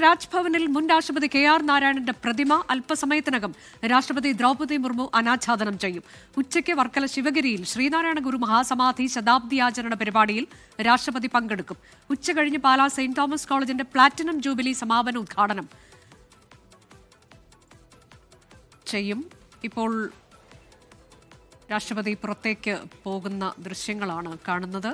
രാജ്ഭവനിൽ മുൻ രാഷ്ട്രപതി കെ ആർ നാരായണന്റെ പ്രതിമ അല്പസമയത്തിനകം രാഷ്ട്രപതി ദ്രൗപദി മുർമു അനാച്ഛാദനം ചെയ്യും. ഉച്ചയ്ക്ക് വർക്കല ശിവഗിരിയിൽ ശ്രീനാരായണ ഗുരു മഹാസമാധി ശതാബ്ദി ആചരണ പരിപാടിയിൽ രാഷ്ട്രപതി പങ്കെടുക്കും. ഉച്ച ഉച്ചകഴിഞ്ഞ് പാലാ സെന്റ് തോമസ് കോളേജിന്റെ പ്ലാറ്റിനം ജൂബിലി സമാപന ഉദ്ഘാടനം ചെയ്യും. ഇപ്പോൾ രാഷ്ട്രപതി പുറത്തേക്ക് പോകുന്ന ദൃശ്യങ്ങളാണ് കാണുന്നത്.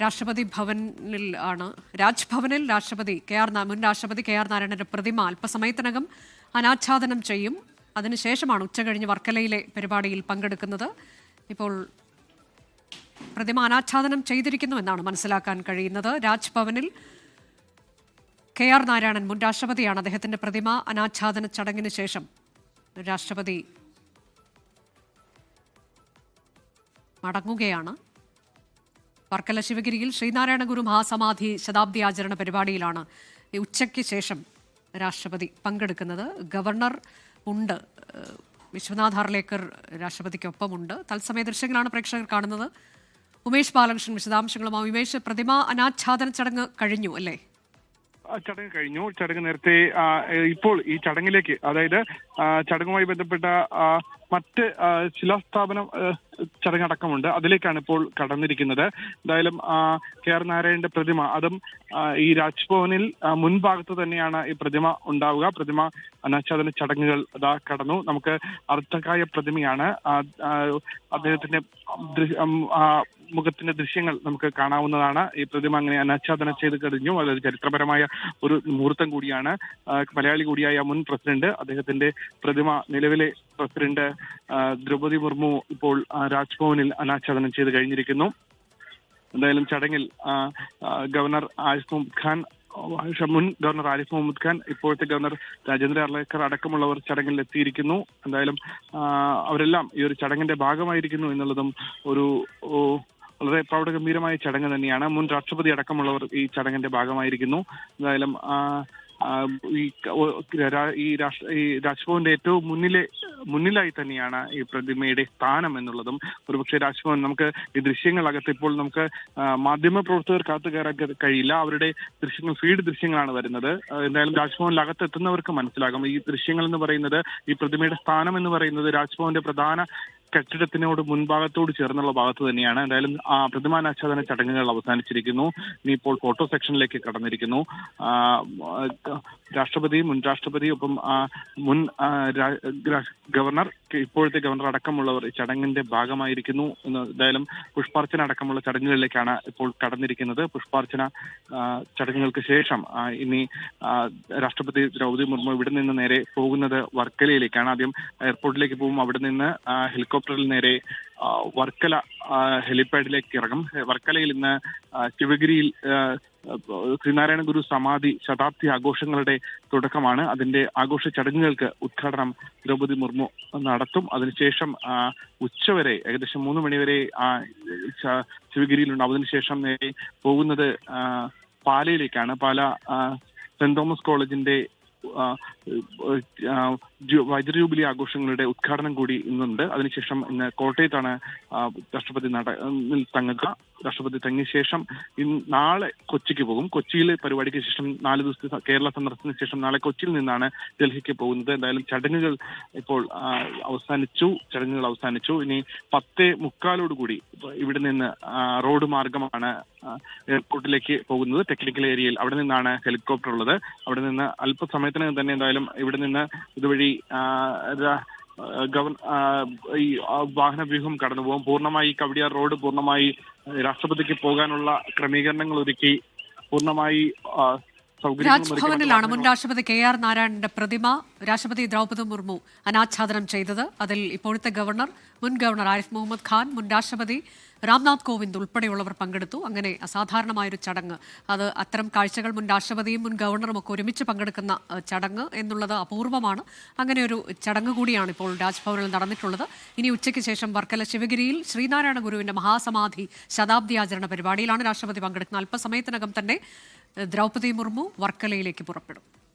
രാഷ്ട്രപതി ഭവനിൽ ആണ്. രാജ്ഭവനിൽ രാഷ്ട്രപതി കെ ആർ മുൻ രാഷ്ട്രപതി കെ ആർ നാരായണന്റെ പ്രതിമ അല്പസമയത്തിനകം അനാച്ഛാദനം ചെയ്യും. അതിനുശേഷമാണ് ഉച്ചകഴിഞ്ഞ് വർക്കലയിലെ പരിപാടിയിൽ പങ്കെടുക്കുന്നത്. ഇപ്പോൾ പ്രതിമ അനാച്ഛാദനം ചെയ്തിരിക്കുന്നുവെന്നാണ് മനസ്സിലാക്കാൻ കഴിയുന്നത്. രാജ്ഭവനിൽ കെ ആർ നാരായണൻ മുൻ രാഷ്ട്രപതിയാണ് അദ്ദേഹത്തിന്റെ പ്രതിമ അനാച്ഛാദന ചടങ്ങിന് ശേഷം രാഷ്ട്രപതി മടങ്ങുകയാണ്. വർക്കല ശിവഗിരിയിൽ ശ്രീനാരായണ ഗുരു മഹാസമാധി ശതാബ്ദി ആചരണ പരിപാടിയിലാണ്. ഉച്ചയ്ക്ക് ശേഷം രാഷ്ട്രപതി പങ്കെടുക്കുന്നത്. ഗവർണർ ഉണ്ട്. വിശ്വനാഥ് ഹർലേക്കർ രാഷ്ട്രപതിക്കൊപ്പമുണ്ട്. തത്സമയ ദൃശ്യങ്ങളാണ് പ്രേക്ഷകർ കാണുന്നത്. ഉമേഷ് ബാലകൃഷ്ണൻ വിശദാംശങ്ങളുമായി. ഉമേഷ് പ്രതിമ അനാച്ഛാദന ചടങ്ങ് കഴിഞ്ഞു അല്ലേ? ചടങ്ങ് കഴിഞ്ഞു. ചടങ്ങ് നേരത്തെ ഇപ്പോൾ ഈ ചടങ്ങിലേക്ക് അതായത് ചടങ്ങുമായി ബന്ധപ്പെട്ട മറ്റ് ശിലാസ്ഥാപനം ചടങ്ങടക്കമുണ്ട്. അതിലേക്കാണ് ഇപ്പോൾ കടന്നിരിക്കുന്നത്. എന്തായാലും കെ ആർ നാരായണന്റെ പ്രതിമ അതും ഈ രാജ്ഭവനിൽ മുൻഭാഗത്ത് തന്നെയാണ് ഈ പ്രതിമ ഉണ്ടാവുക. പ്രതിമ അനാച്ഛാദന ചടങ്ങുകൾ അതാ കടന്നു. നമുക്ക് അർത്ഥകായ പ്രതിമയാണ്. അദ്ദേഹത്തിന്റെ മുഖത്തിന്റെ ദൃശ്യങ്ങൾ നമുക്ക് കാണാവുന്നതാണ്. ഈ പ്രതിമ അങ്ങനെ അനാച്ഛാദനം ചെയ്ത് കഴിഞ്ഞു. അതായത് ചരിത്രപരമായ ഒരു മുഹൂർത്തം കൂടിയാണ്. മലയാളി കൂടിയായ മുൻ പ്രസിഡന്റ് അദ്ദേഹത്തിന്റെ പ്രതിമ നിലവിലെ പ്രസിഡന്റ് ദ്രൗപതി മുർമു ഇപ്പോൾ രാജ്ഭവനിൽ അനാച്ഛാദനം ചെയ്ത് കഴിഞ്ഞിരിക്കുന്നു. എന്തായാലും ചടങ്ങിൽ ഗവർണർ ആരിഫ് മുഹമ്മദ് ഖാൻ മുൻ ഗവർണർ ആരിഫ് മുഹമ്മദ് ഖാൻ ഇപ്പോഴത്തെ ഗവർണർ രാജേന്ദ്ര അർലേക്കർ അടക്കമുള്ളവർ ചടങ്ങിൽ എത്തിയിരിക്കുന്നു. എന്തായാലും അവരെല്ലാം ഈ ഒരു ചടങ്ങിന്റെ ഭാഗമായിരിക്കുന്നു എന്നുള്ളതും ഒരു വളരെ പ്രൗഢഗംഭീരമായ ചടങ്ങ് തന്നെയാണ്. മുൻ രാഷ്ട്രപതി അടക്കമുള്ളവർ ഈ ചടങ്ങിന്റെ ഭാഗമായിരിക്കുന്നു. എന്തായാലും ഈ രാജ്ഭവന്റെ ഏറ്റവും മുന്നിലെ മുന്നിലായി തന്നെയാണ് ഈ പ്രതിമയുടെ സ്ഥാനം എന്നുള്ളതും. ഒരുപക്ഷെ രാജ്ഭവൻ നമുക്ക് ഈ ദൃശ്യങ്ങളകത്ത് ഇപ്പോൾ നമുക്ക് മാധ്യമ പ്രവർത്തകർ കാത്തു കയറാൻ കഴിയില്ല. അവരുടെ ദൃശ്യങ്ങൾ ഫീഡ് ദൃശ്യങ്ങളാണ് വരുന്നത്. എന്തായാലും രാജ്ഭവനിൽ അകത്ത് എത്തുന്നവർക്ക് മനസ്സിലാകും. ഈ ദൃശ്യങ്ങൾ എന്ന് പറയുന്നത് ഈ പ്രതിമയുടെ സ്ഥാനം എന്ന് പറയുന്നത് രാജ്ഭവന്റെ പ്രധാന കെട്ടിടത്തിനോട് മുൻഭാഗത്തോട് ചേർന്നുള്ള ഭാഗത്ത് തന്നെയാണ്. എന്തായാലും പ്രതിമാനാച്ഛാദന ചടങ്ങുകൾ അവസാനിച്ചിരിക്കുന്നു. ഇനിയിപ്പോൾ ഫോട്ടോ സെക്ഷനിലേക്ക് കടന്നിരിക്കുന്നു. രാഷ്ട്രപതി മുൻ രാഷ്ട്രപതി ഒപ്പം മുൻ ഗവർണർ ഇപ്പോഴത്തെ ഗവർണർ അടക്കമുള്ളവർ ചടങ്ങിന്റെ ഭാഗമായിരിക്കുന്നു എന്തായാലും പുഷ്പാർച്ചന അടക്കമുള്ള ചടങ്ങുകളിലേക്കാണ് ഇപ്പോൾ കടന്നിരിക്കുന്നത്. പുഷ്പാർച്ചന ചടങ്ങുകൾക്ക് ശേഷം ഇനി രാഷ്ട്രപതി ദ്രൗപദി മുർമു ഇവിടെ നിന്ന് നേരെ പോകുന്നത് വർക്കലയിലേക്കാണ്. ആദ്യം എയർപോർട്ടിലേക്ക് പോകും. അവിടെ നിന്ന് ഹെലികോപ്റ്ററിൽ നേരെ വർക്കല ഹെലിപാഡിലേക്ക് ഇറങ്ങും. വർക്കലയിൽ ഇന്ന് ശിവഗിരിയിൽ ശ്രീനാരായണ ഗുരു സമാധി ശതാബ്ദി ആഘോഷങ്ങളുടെ തുടക്കമാണ്. അതിന്റെ ആഘോഷ ചടങ്ങുകൾക്ക് ഉദ്ഘാടനം ദ്രൗപദി മുർമു നടത്തും. അതിനുശേഷം ഉച്ചവരെ ഏകദേശം മൂന്ന് മണിവരെ ശിവഗിരിയിലുണ്ടാവും അതിനുശേഷം നേരെ പോകുന്നത് പാലയിലേക്കാണ്. പാല സെന്റ് തോമസ് കോളേജിന്റെ വജ്ര ജൂബിലി ആഘോഷങ്ങളുടെ ഉദ്ഘാടനം കൂടി ഇന്നുണ്ട്. അതിനുശേഷം ഇന്ന് കോട്ടയത്താണ് രാഷ്ട്രപതി നട തങ്ങുക. രാഷ്ട്രപതി തങ്ങിയ ശേഷം നാളെ കൊച്ചിക്ക് പോകും. കൊച്ചിയിലെ പരിപാടിക്ക് ശേഷം നാല് ദിവസത്തെ കേരള സന്ദർശനത്തിന് ശേഷം നാളെ കൊച്ചിയിൽ നിന്നാണ് ഡൽഹിക്ക് പോകുന്നത്. എന്തായാലും ചടങ്ങുകൾ ഇപ്പോൾ അവസാനിച്ചു. ചടങ്ങുകൾ അവസാനിച്ചു. ഇനി പത്തേ മുക്കാലോടുകൂടി ഇവിടെ നിന്ന് റോഡ് മാർഗമാണ് എയർപോർട്ടിലേക്ക് പോകുന്നത്. ടെക്നിക്കൽ ഏരിയയിൽ അവിടെ നിന്നാണ് ഹെലികോപ്റ്റർ ഉള്ളത്. അവിടെ നിന്ന് അല്പസമയത്തിനകം തന്നെ എന്തായാലും ഇവിടെ നിന്ന് ഇതുവഴി ഈ ആ, വാഹന വ്യൂഹം കടന്നു പോകും പൂർണമായി കവടിയാർ റോഡ് പൂർണമായി രാഷ്ട്രപതിക്ക് പോകാനുള്ള ക്രമീകരണങ്ങൾ ഒരുക്കി പൂർണമായി രാജ്ഭവനിലാണ് മുൻ രാഷ്ട്രപതി കെ ആർ നാരായണന്റെ പ്രതിമ. രാഷ്ട്രപതി ദ്രൗപദി മുർമു അനാച്ഛാദനം ചെയ്തത്. അതിൽ ഇപ്പോഴത്തെ ഗവർണർ മുൻ ഗവർണർ ആരിഫ് മുഹമ്മദ് ഖാൻ മുൻ രാഷ്ട്രപതി രാംനാഥ് കോവിന്ദ് ഉൾപ്പെടെയുള്ളവർ പങ്കെടുത്തു. അങ്ങനെ അസാധാരണമായൊരു ചടങ്ങ്. അത് അത്തരം കാഴ്ചകൾ മുൻ രാഷ്ട്രപതിയും മുൻ ഗവർണറും ഒക്കെ ഒരുമിച്ച് പങ്കെടുക്കുന്ന ചടങ്ങ് എന്നുള്ളത് അപൂർവമാണ്. അങ്ങനെ ഒരു ചടങ്ങ് കൂടിയാണ് ഇപ്പോൾ രാജ്ഭവനിൽ നടന്നിട്ടുള്ളത്. ഇനി ഉച്ചയ്ക്ക് ശേഷം വർക്കല ശിവഗിരിയിൽ ശ്രീനാരായണ ഗുരുവിന്റെ മഹാസമാധി ശതാബ്ദി ആചരണ പരിപാടിയിലാണ് രാഷ്ട്രപതി പങ്കെടുക്കുന്നത്. അല്പസമയത്തിനകം തന്നെ ദ്രൗപദി മുർമു വർക്കലയിലേക്ക് പുറപ്പെടും.